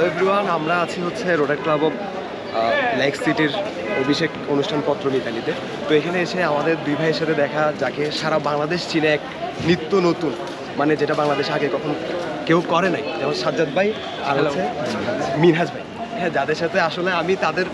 Hello everyone আমরা আছি হচ্ছে রোডার ক্লাব অফ লেক সিটির অভিষেক অনুষ্ঠান পত্র মিতালিতে। তো এখানে এসে আমাদের দুই ভাইয়ের সাথে দেখা যাকে সারা বাংলাদেশ চিনে এক নিত্য নতুন মানে যেটা বাংলাদেশে আগে কখন কেউ করে নাই। যেমন সাজ্জাদ ভাই আর হচ্ছে মিনহাজ ভাই। হ্যাঁ যাদের সাথে আসলে আমি তাদের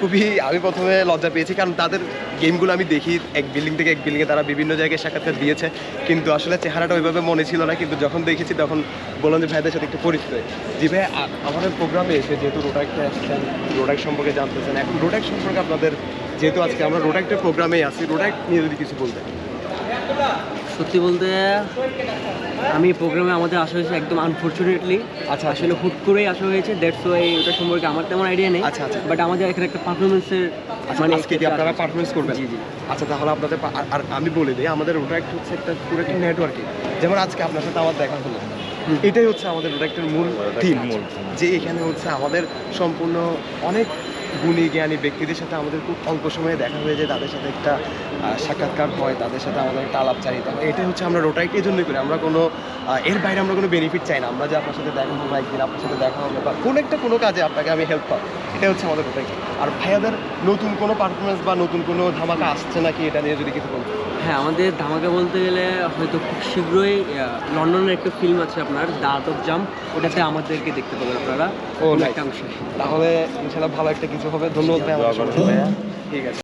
খুবই আমি প্রথমে লজ্জা পেয়েছি, কারণ তাদের গেমগুলো আমি দেখি এক বিল্ডিং থেকে এক বিল্ডিংয়ে তারা বিভিন্ন জায়গায় সাক্ষাৎকার দিয়েছে কিন্তু আসলে চেহারাটা ওইভাবে মনে ছিল না, কিন্তু যখন দেখেছি তখন বললাম যে ভাইদের সাথে একটু পরিচিত। জি ভাই আমাদের প্রোগ্রামে এসে যেহেতু রোডাক্টে আসছেন রোডাক্ট সম্পর্কে জানতেছেন, এখন রোডাক্ট সম্পর্কে আপনাদের, যেহেতু আজকে আমরা রোডাক্টের প্রোগ্রামেই আছি রোডাক্ট নিয়ে যদি কিছু বলতেন সত্যি বলতে আমি প্রোগ্রামে আমাদের আসা হয়েছে একদম আনফর্চুনেটলি আচ্ছা, আসলে হুট করেই আসা হয়েছে দ্যাটস ওয়াই ওটা সম্পর্কে আমার তেমন আইডিয়া নেই। আচ্ছা, আচ্ছা। বাট আমাদের এখানে একটা পারফরমেন্সের মানে আজকে কি আপনারা পারফরমেন্স করবেন? জি জি। আচ্ছা তাহলে আপনাদের আর- আমি বলে দিই আমাদের রোডাক্ট হচ্ছে একটা পুরো একটা নেটওয়ার্কিং যেমন আজকে আপনার সাথে আমার দেখা হলো। এটাই হচ্ছে আমাদের রোডাক্টের মূল থিম যে এখানে হচ্ছে আমাদের সম্পূর্ণ অনেক গুণী জ্ঞানী ব্যক্তিদের সাথে আমাদের খুব অল্প সময়ে দেখা হয়ে যায় তাদের সাথে একটা সাক্ষাৎকার হয় তাদের সাথে আমাদের একটা আলাপচারিতা হয়। এটাই হচ্ছে আমরা রোটাইকে এই জন্যই করি। আমরা কোনো এর বাইরে আমরা কোনো বেনিফিট চাই না। আমরা যে আপনার সাথে দেখা হব একদিন আপনার সাথে দেখা হবে বা কোনো একটা কোনো কাজে আপনাকে আমি হেল্প পাবো। এটাই হচ্ছে আমাদের রোটাইকে আর ভাইয়াদের নতুন কোনো পারফরমেন্স বা নতুন কোনো ধামাকা আসছে নাকি এটা নিয়ে যদি কিছু বলতে হ্যাঁ আমাদের ধামাকা বলতে গেলে হয়তো খুব শীঘ্রই লন্ডনের একটা ফিল্ম আছে আপনার আর্ট অফ জাম্প ওটাতে আমাদেরকে দেখতে পাবেন আপনারা। ও. একটা অংশে। তাহলে ইনশাল্লাহ ভালো একটা কিছু হবে। ধন্যবাদ ভাই আমাদের। ঠিক আছে।